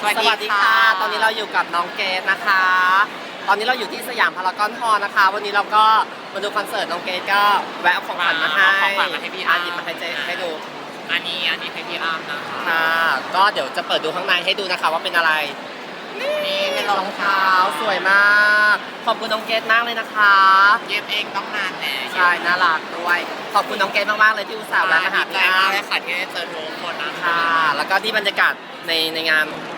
สวัสดีค่ะ ตอนนี้เราอยู่กับน้องเกดนะคะ ตอนนี้เราอยู่ที่สยามพารากอนฮอลล์นะคะ วันนี้เราก็มาดูคอนเสิร์ตน้องเกดก็แวะเอาของขวัญมาให้เอาของขวัญมาให้พี่อาร์ม หยิบมาให้เจให้ดู อันนี้อันนี้ให้พี่อาร์มนะคะค่ะ ก็เดี๋ยวจะเปิดดูข้างในให้ดูนะคะว่าเป็นอะไร นี่เป็นรองเท้าสวยมาก ขอบคุณน้องเกดมากเลยนะคะ เย็บเองต้องนานแหละใช่ น่ารักด้วย ขอบคุณน้องเกดมากๆเลยที่อุตส่าห์แวะมาหาดีใจพี่อ้ามากเลยค่ะที่ได้เจอทุกคนนะค่ะ แล้วก็ที่บรรยากาศในในงานไม่เจ็บนะ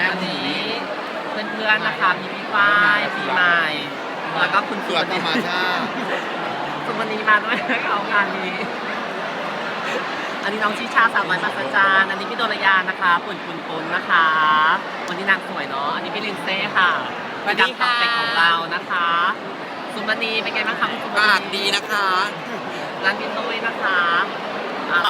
แม่นี้ เพื่อนๆนะคะมีพี่ฝ้ายพี่ใหม่แล้วก็คุณเกิดที่มาชาคุณวันนี้มาด้วยเอางานนี้ อันนี้น้องชิชาสาวน้อยมาสจารอันนี้พี่โดรยานะคะปุ่นปุ่นปุ่นนะคะ วันนี้นางสวยเนาะ อันนี้พี่ลินเซ่ค่ะเป็นการตกแต่งของเรานะคะ สุมณีเป็นไงบ้างคะคุณสุมปากณีดีนะคะ ร้านพี่ตุ้ยนะคะอะเ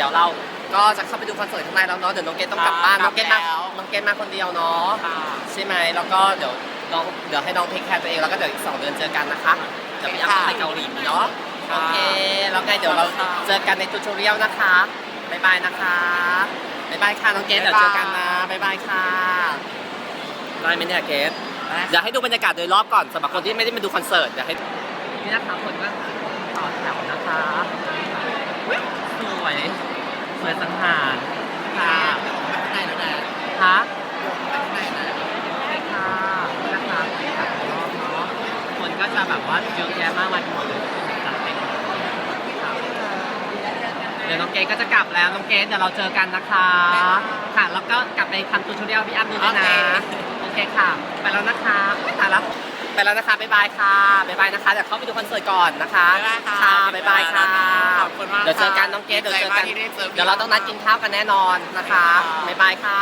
ดี๋ยวเราก็จะเข้าไปดูคอนเสิร์ตข้างในแล้วเนาะเดี๋ยวน้องเกดต้องกลับบ้านน้องเกดมาน้องเกดมาคนเดียวเนาะค่ะใช่ไหมแล้วก็เดี๋ยวน้องเดี๋ยวให้น้องเทคแคร์ตัวเองแล้วก็เดี๋ยวอีกสองเดือนเจอกันนะคะเดี๋ยวพี่อ้ำไปเกาหลีเนาะโอเคแล้วไงเดี๋ยวเราเจอกันในทูตอเรียลนะคะบ๊ายบายนะคะบ๊ายบายค่ะน้องเกดเดี๋ยวเจอกันนะบ๊ายบายค่ะได้ไหมเนี่ยเกดเดี๋ยวให้ดูบรรยากาศโดยรอบก่อนสำหรับคนที่ไม่ได้มาดูคอนเสิร์ตเดี๋ยวให้นี่นะคะคนก็ต่อแถวนะคะอุ๊ยสวย สวยสังหารค่ะไหนแล้วนะคะไหนนะค่ะนะคะบรรยากาศโดยรอบเนาะคนก็จะแบบว่าเยอะแยะมากมายไปหมดเลยจัดเต็มค่ะเดี๋ยวน้องเกดก็จะกลับแล้วน้องเกดเดี๋ยวเราเจอกันนะคะ ค่ะแล้วก็กลับไปทำทูทอเรียลพี่อ้ำดูด้วยนะโอเคค่ะ ไปแล้วนะคะไม่ตายแล้วไปแล้วนะคะบ๊ายบายค่ะบ๊ายบายนะคะเดี๋ยวเข้าไปดูคอนเสิร์ตก่อนนะคะบ๊ายบายค่ะค่ะบ๊ายบายค่ะขอบคุณมากเดี๋ยวเจอกันน้องเกดเดี๋ยวเจอกัน เดี๋ยวเราต้องนัดกินข้าวกันแน่นอนนะคะบ๊ายบายค่ะ